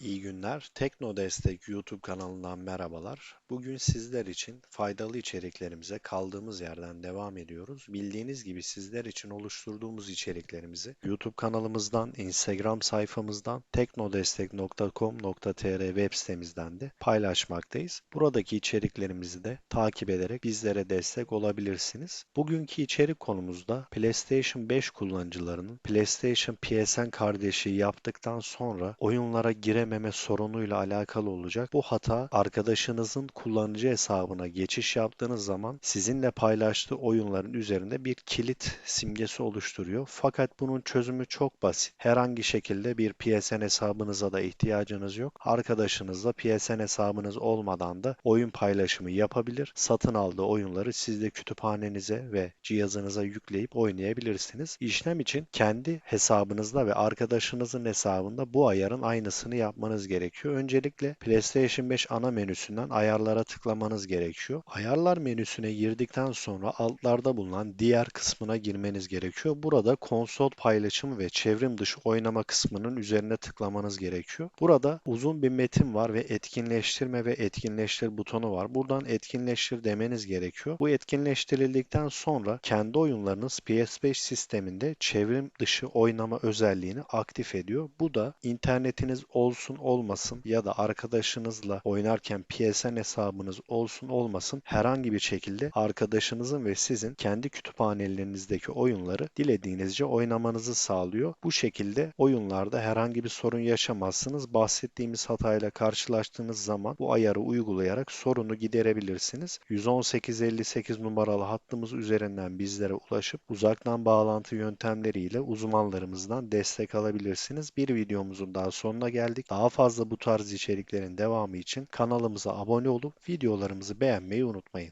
İyi günler. Tekno Destek YouTube kanalından merhabalar. Bugün sizler için faydalı içeriklerimize kaldığımız yerden devam ediyoruz. Bildiğiniz gibi sizler için oluşturduğumuz içeriklerimizi YouTube kanalımızdan, Instagram sayfamızdan, teknodestek.com.tr web sitemizden de paylaşmaktayız. Buradaki içeriklerimizi de takip ederek bizlere destek olabilirsiniz. Bugünkü içerik konumuzda PlayStation 5 kullanıcılarının PlayStation PSN kardeşi yaptıktan sonra oyunlara girememe sorunuyla alakalı olacak. Bu hata arkadaşınızın kullanıcı hesabına geçiş yaptığınız zaman sizinle paylaştığı oyunların üzerinde bir kilit simgesi oluşturuyor. Fakat bunun çözümü çok basit. Herhangi şekilde bir PSN hesabınıza da ihtiyacınız yok. Arkadaşınızla PSN hesabınız olmadan da oyun paylaşımı yapabilir. Satın aldığı oyunları siz de kütüphanenize ve cihazınıza yükleyip oynayabilirsiniz. İşlem için kendi hesabınızda ve arkadaşınızın hesabında bu ayarın aynısını yapmanız gerekiyor. Öncelikle PlayStation 5 ana menüsünden ayarlara tıklamanız gerekiyor. Ayarlar menüsüne girdikten sonra altlarda bulunan diğer kısmına girmeniz gerekiyor. Burada konsol paylaşımı ve çevrim dışı oynama kısmının üzerine tıklamanız gerekiyor. Burada uzun bir metin var ve etkinleştirme ve etkinleştir butonu var. Buradan etkinleştir demeniz gerekiyor. Bu etkinleştirildikten sonra kendi oyunlarınız PS5 sisteminde çevrim dışı oynama özelliğini aktif ediyor. Bu da internetiniz olsun olmasın ya da arkadaşınızla oynarken PSN hesabınız olsun olmasın herhangi bir şekilde arkadaşınızın ve sizin kendi kütüphanelerinizdeki oyunları dilediğinizce oynamanızı sağlıyor. Bu şekilde oyunlarda herhangi bir sorun yaşamazsınız. Bahsettiğimiz hatayla karşılaştığınız zaman bu ayarı uygulayarak sorunu giderebilirsiniz. 11858 numaralı hattımız üzerinden bizlere ulaşıp uzaktan bağlantı yöntemleriyle uzmanlarımızdan destek alabilirsiniz. Bir videomuzun daha sonuna geldik. Daha fazla bu tarz içeriklerin devamı için kanalımıza abone olup videolarımızı beğenmeyi unutmayın.